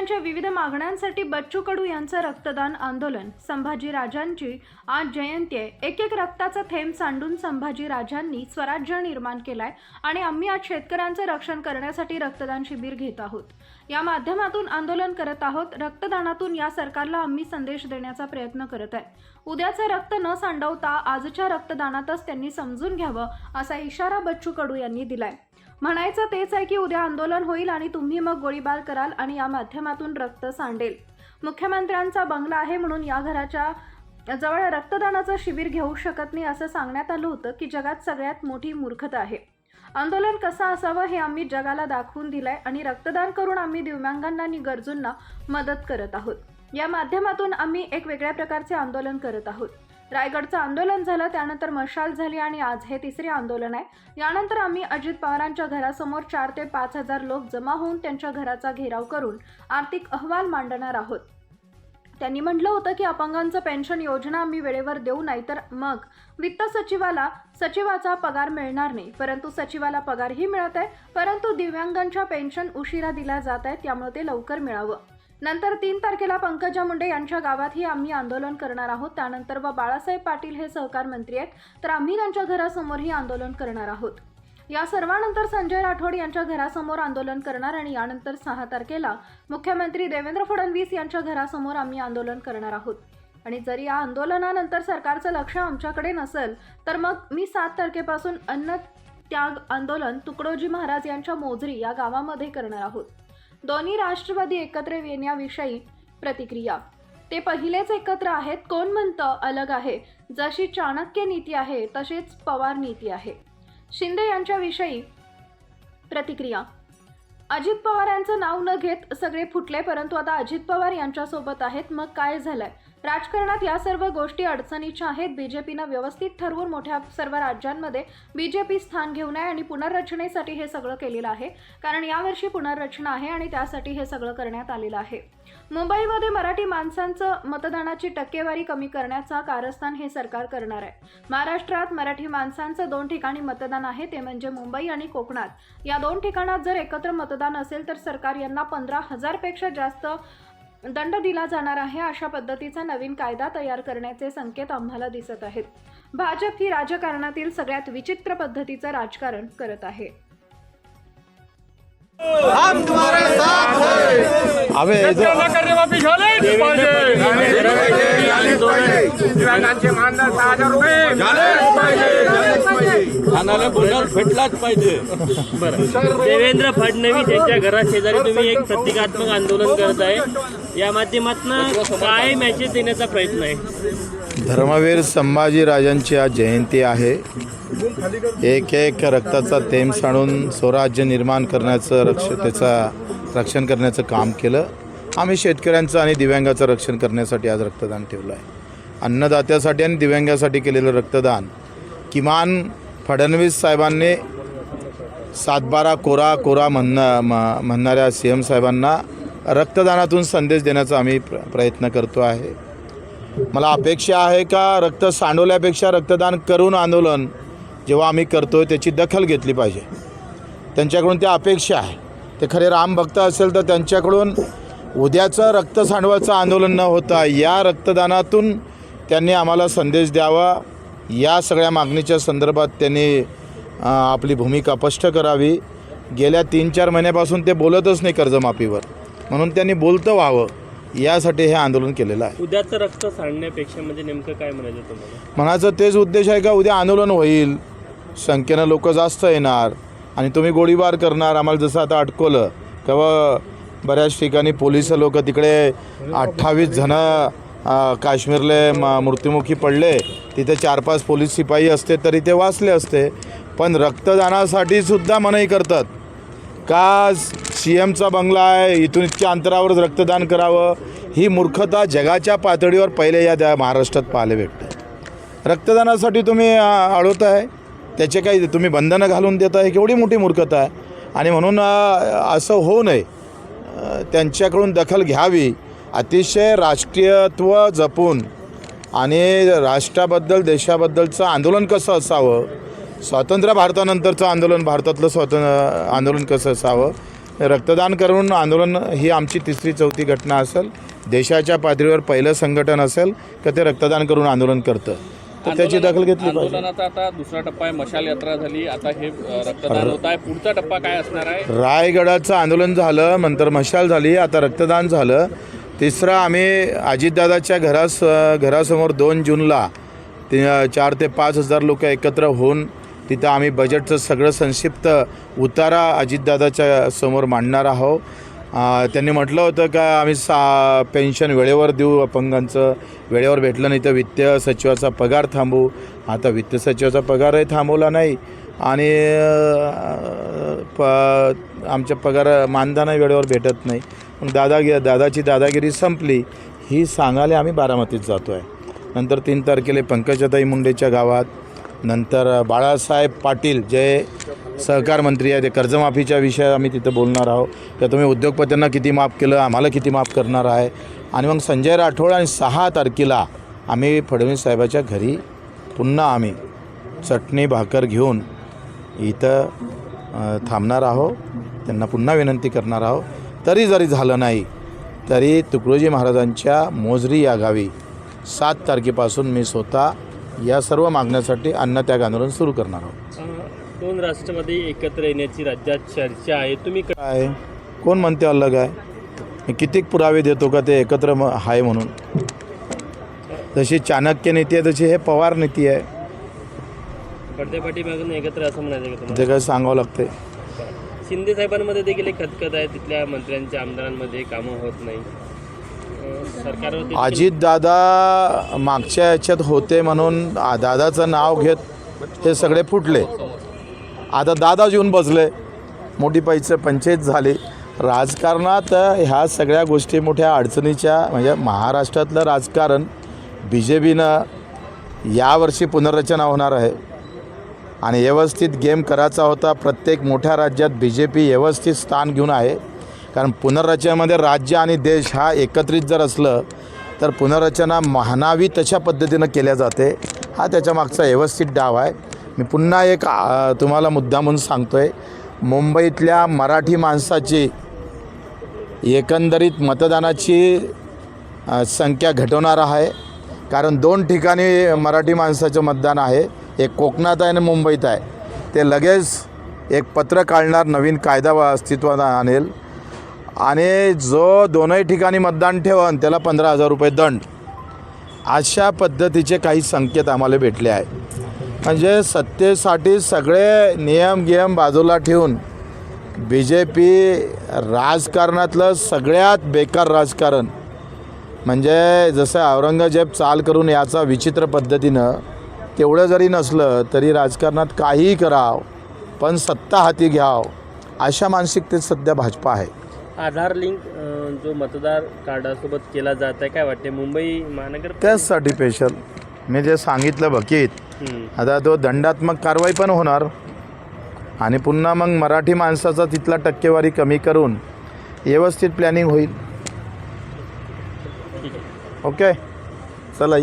शेतकऱ्यांच्या विविध मागण्यांसाठी बच्चू कडू यांचं रक्तदान आंदोलन. संभाजी राजांची आज जयंती आहे. एक एक रक्ताचा थेंब सांडून संभाजी राजांनी स्वराज्य निर्माण केलाय आणि आम्ही आज शेतकऱ्यांचं रक्षण करण्यासाठी रक्तदान शिबिर घेत आहोत. या माध्यमातून आंदोलन करत आहोत. रक्तदानातून या सरकारला आम्ही संदेश देण्याचा प्रयत्न करत आहे. उद्याचं रक्त न सांडवता आजच्या रक्तदानातच त्यांनी समजून घ्यावं असा इशारा बच्चू कडू यांनी दिलाय. म्हणायचं तेच आहे की उद्या आंदोलन होईल आणि तुम्ही मग गोळीबार कराल आणि या माध्यमातून रक्त सांडेल. मुख्यमंत्र्यांचा बंगला आहे म्हणून या घराच्या जवळ रक्तदानाचं शिबिर घेऊ शकत नाही असं सांगण्यात आलं होतं की जगात सगळ्यात मोठी मूर्खता आहे. आंदोलन कसं असावं हे आम्ही जगाला दाखवून दिलंय आणि रक्तदान करून आम्ही दिव्यांगांना आणि गरजूंना मदत करत आहोत. या माध्यमातून आम्ही एक वेगळ्या प्रकारचे आंदोलन करत आहोत. रायगडचं आंदोलन झालं त्यानंतर मशाल झाली आणि आज हे तिसरे आंदोलन आहे. यानंतर आम्ही अजित पवारांच्या घरासमोर चार ते पाच हजार लोक जमा होऊन त्यांच्या घराचा घेराव करून आर्थिक अहवाल मांडणार आहोत. त्यांनी म्हटलं होतं की अपंगांचं पेन्शन योजना आम्ही वेळेवर देऊ नाही तर मग वित्त सचिवाला सचिवाचा पगार मिळणार नाही. परंतु सचिवाला पगारही मिळत आहे परंतु दिव्यांगांच्या पेन्शन उशिरा दिल्या जात आहेत त्यामुळे ते लवकर मिळावं. नंतर तीन तारखेला पंकजा मुंडे यांच्या गावातही आम्ही आंदोलन करणार आहोत. त्यानंतर व बाळासाहेब पाटील हे सहकार मंत्री आहेत तर आम्ही त्यांच्या घरासमोरही आंदोलन करणार आहोत. या सर्वानंतर संजय राठोड यांच्या घरासमोर आंदोलन करणार आणि यानंतर सहा तारखेला मुख्यमंत्री देवेंद्र फडणवीस यांच्या घरासमोर आम्ही आंदोलन करणार आहोत. आणि जर या आंदोलनानंतर सरकारचं लक्ष आमच्याकडे नसेल तर मग मी सात तारखेपासून अन्न त्याग आंदोलन तुकडोजी महाराज यांच्या मोजरी या गावामध्ये करणार आहोत. दोन्ही राष्ट्रवादी एकत्र येण्याविषयी प्रतिक्रिया. ते पहिलेच एकत्र आहेत कोण म्हणतं अलग आहे? जशी चाणक्य नीती आहे तशीच पवार नीती आहे. शिंदे यांच्याविषयी प्रतिक्रिया. अजित पवार यांचं नाव न घेत सगळे फुटले परंतु आता अजित पवार यांच्यासोबत आहेत मग काय झालंय? राजकारणात या सर्व गोष्टी अडचणीच्या आहेत. बीजेपीनं व्यवस्थित ठरवून मोठ्या सर्व राज्यांमध्ये बीजेपी स्थान घेऊन आहे आणि पुनर्रचनेसाठी हे सगळं केलेलं आहे. कारण यावर्षी पुनर्रचना आहे आणि त्यासाठी हे सगळं करण्यात आलेलं आहे. मुंबईमध्ये मराठी माणसांचं मतदानाची टक्केवारी कमी करण्याचा कारस्थान हे सरकार करणार आहे. महाराष्ट्रात मराठी माणसांचं दोन ठिकाणी मतदान आहे ते म्हणजे मुंबई आणि कोकणात. या दोन ठिकाणात जर एकत्र मतदान असेल तर सरकार यांना पंधरा हजारपेक्षा जास्त दंड दिला जाणार आहे अशा पद्धतीचा नवीन कायदा तयार करण्याचे संकेत आम्हाला दिसत आहेत. भाजप ही राजकारणातील सगळ्यात विचित्र पद्धतीचं राजकारण करत आहे. हम तुम्हारे साथ हैं। पाहिजे खानाला बोलणार फेटलाच पाहिजे देवेंद्र फडणवीस यांच्या घरा शेजारी तुम्ही एक प्रतिकात्मक आंदोलन करत आहे. या माध्यमातून काय मॅसेज देण्याचा प्रयत्न आहे? धर्मवीर संभाजीराजांची आज जयंती आहे. एक एक रक्ताचा थेंब सांडून स्वराज्य निर्माण करण्याचं रक्ष त्याचा रक्षण करण्याचं काम केलं. आम्ही शेतकऱ्यांचं आणि दिव्यांगाचं रक्षण करण्यासाठी आज रक्तदान ठेवलं आहे. अन्नदात्यासाठी आणि दिव्यांगासाठी केलेलं रक्तदान किमान फडणवीस साहेबांनी सातबारा कोरा कोरा म्हणणं म- म्हणणाऱ्या सी एम साहेबांना रक्तदानातून संदेश देण्याचा आम्ही प्र प्रयत्न करतो आहे. मला अपेक्षा आहे का रक्त सांडवल्यापेक्षा रक्तदान करून आंदोलन जेव्हा आम्ही करतो त्याची दखल घेतली पाहिजे. त्यांच्याकडून त्या अपेक्षा आहे. ते खरे रामभक्त असेल तर त्यांच्याकडून उद्याचं रक्त सांडवायचं आंदोलन न होता या रक्तदानातून त्यांनी आम्हाला संदेश द्यावा. या सगळ्या मागणीच्या संदर्भात त्यांनी आपली भूमिका स्पष्ट करावी. गेल्या तीन चार महिन्यापासून ते बोलतच नाही कर्जमाफीवर. म्हणून त्यांनी बोलतं व्हावं यासाठी हे आंदोलन केलेलं आहे. उद्याचं रक्त सांडण्यापेक्षा म्हणजे नेमकं काय म्हणायचं तुम्हाला? म्हणायचं तेच उद्देश आहे का उद्या आंदोलन होईल संख्येनं लोक जास्त येणार आणि तुम्ही गोळीबार करणार आम्हाला जसं आता अटकवलं तेव्हा बऱ्याच ठिकाणी पोलीस लोक तिकडे अठ्ठावीस जणं काश्मीरले म मृत्युमुखी पडले तिथे चार पाच पोलीस शिपाई असते तरी ते वाचले असते. पण रक्तदानासाठी सुद्धा मनाई करतात. का सी एमचा बंगला आहे इथून इतक्या अंतरावरच रक्तदान करावं? ही मूर्खता जगाच्या पातळीवर पहिले या त्या महाराष्ट्रात पाहायला भेटते. रक्तदानासाठी तुम्ही अ, अडवत आहे. त्याचे काही तुम्ही बंधनं घालून देत आहे केवढी मोठी मूर्खता आहे. आणि म्हणून असं होऊ नये. त्यांच्याकडून दखल घ्यावी. अतिशय राष्ट्रीयत्व जपून आणि राष्ट्राबद्दल देशाबद्दलचं आंदोलन कसं असावं? स्वातंत्र्य भारतानंतरचं आंदोलन भारतातलं स्वातं आंदोलन कसं असावं? रक्तदान करून आंदोलन ही आमची तिसरी चौथी घटना असेल. देशाच्या पातळीवर पहिलं संघटन असेल का ते रक्तदान करून आंदोलन करतं? तर त्याची दखल घेतली पाहिजे. आता दुसरा टप्पा आहे मशाल यात्रा झाली. आता हे रक्तदान होत आहे. पुढचा टप्पा काय असणार आहे? रायगडाचं आंदोलन झालं नंतर मशाल झाली आता रक्तदान झालं. तिसरं आम्ही अजितदादाच्या घरास घरासमोर दोन जूनला ते चार ते पाच हजार लोक एकत्र होऊन तिथं आम्ही बजेटचं सगळं संक्षिप्त उतारा अजितदादाच्या समोर मांडणार आहोत. त्यांनी म्हटलं होतं का आम्ही सा पेन्शन वेळेवर देऊ अपंगांचं वेळेवर भेटलं नाही तर वित्त सचिवाचा पगार थांबवू आता वित्त सचिवाचा पगारही थांबवला नाही. आणि प आमच्या पगार मानधनही वेळेवर भेटत नाही. दादागिरी दादाची दादागिरी संपली ही सांगायला आम्ही बारामतीत जातो आहे नंतर तीन तारखेला पंकजाताई मुंडेच्या गावात नंतर बाळासाहेब पाटील जे सहकार मंत्री आहे ते कर्जमाफीच्या विषयात आम्ही तिथं बोलणार आहोत. तर तुम्ही उद्योगपत्यांना किती माफ केलं आम्हाला किती माफ करणार आहे? आणि मग संजय राठोड आणि सहा तारखेला आम्ही फडणवीस साहेबाच्या घरी पुन्हा आम्ही चटणी भाकर घेऊन इथं थांबणार आहोत. त्यांना पुन्हा विनंती करणार आहोत. तरी जरी झालं नाही तरी तुकडोजी महाराजांच्या मोजरी या गावी सात तारखेपासून मी स्वतः या सर्व मागण्यासाठी अन्नत्याग आंदोलन सुरू करणार आहोत. दोन राष्ट्रामध्ये एकत्र येण्याची राज्यात चर्चा आहे. तुम्ही काय? कोण म्हणते अलग आहे? मी कितीक पुरावे देतो का ते एकत्र म आहे म्हणून? जशी चाणक्य नीती आहे तशी हे पवार नीती आहे. पडद्यापाठी मागून एकत्र असं म्हणायचं ते काय सांगावं लागते शिंदे साहेबांमध्ये देखील एक खतखत आहे. तिथल्या मंत्र्यांच्या आमदारांमध्ये कामं होत नाही. अं, सरकारवर देखील- मागच्या याच्यात होते म्हणून आ- दादाचं नाव घेत हे सगळे फुटले. आता दादा येऊन बसले. मोठी पैसे पंचायत झाली. राजकारणात ह्या सगळ्या गोष्टी मोठ्या अडचणीच्या म्हणजे महाराष्ट्रातलं राजकारण बी जे पीनं यावर्षी पुनर्रचना होणार आहे. आणि व्यवस्थित गेम करायचा होता. प्रत्येक मोठ्या राज्यात बी जे पी व्यवस्थित स्थान घेऊन आहे. कारण पुनर्रचनेमध्ये राज्य आणि देश हा एकत्रित जर असलं तर पुनर्रचना म्हणावी तशा पद्धतीनं केल्या जाते. हा त्याच्यामागचा व्यवस्थित डाव आहे. मी पुन्हा एक तुम्हाला मुद्दा म्हणून सांगतो आहे मुंबईतल्या मराठी माणसाची एकंदरीत मतदानाची संख्या घटवणार आहे. कारण दोन ठिकाणी मराठी माणसाचं मतदान आहे. एक कोकणात आहे आणि मुंबईत आहे. ते लगेच एक पत्र काढणार नवीन कायदा अस्तित्वात आणेल. आणि जो दोनही ठिकाणी मतदान ठेवन त्याला पंधरा हजार रुपये दंड. अशा पद्धतीचे काही संकेत आम्हाला भेटले आहे म्हणजे सत्तेसाठी सगळे नियम गियम बाजूला ठेवून बी जे पी राजकारणातलं सगळ्यात बेकार राजकारण म्हणजे जसं औरंगजेब चाल करून याचा विचित्र पद्धतीनं तेवढं जरी नसलं तरी राजकारणात काहीही कराव पण सत्ता हाती घ्याव अशा मानसिकतेत सध्या भाजपा आहे. आधार लिंक जो मतदार कार्डासोबत केला जात आहे काय वाटते मुंबई महानगर त्याचसाठी स्पेशल मी जे सांगितलं बकीत. आता तो दंडात्मक कारवाई पण होणार. आणि पुन्हा मग मराठी माणसाचा तिथला टक्केवारी कमी करून व्यवस्थित प्लॅनिंग होईल. ओके चला.